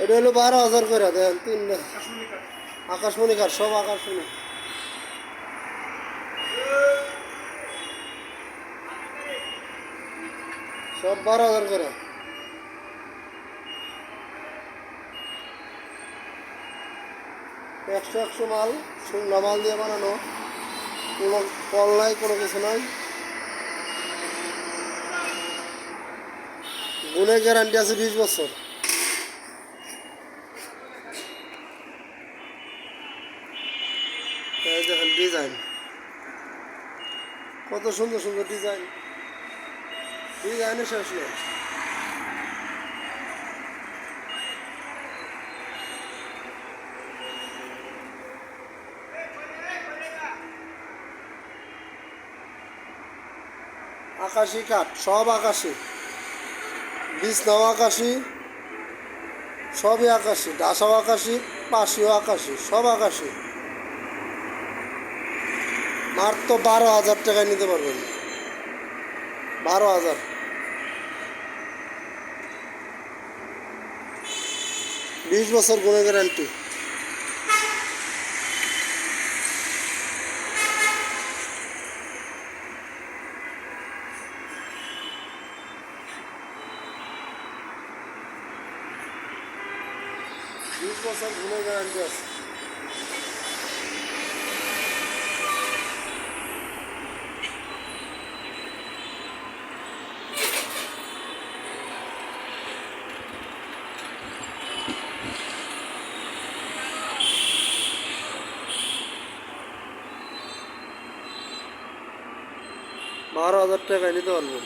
এটা হলো বারো হাজার করে দেন তিন আকাশমণি কার সব আকাশমণি। সব বারো হাজার করে। একশো একশো মাল, শুকনো মাল দিয়ে বানানো। কোনো কল নাই, কোনো কিছু নাই। গুণের গ্যারান্টি আছে বিশ বছর। দেখেন ডিজাইন কত সুন্দর সুন্দর ডিজাইন ডিজাইনের শেষ নেই। আকাশি কাঠ, সব আকাশি। বিছনাও আকাশি, সবই আকাশি। ডাসাও আকাশি, পাশিও আকাশি, সব আকাশি। মাত্র বারো হাজার টাকায় নিতে পারবেন। বারো হাজার। বিশ বছর গুণে গ্যারান্টি বিশ বছর গুণে গ্যারান্টি আছে। বারো হাজার টাকায় নিতে পারবেন।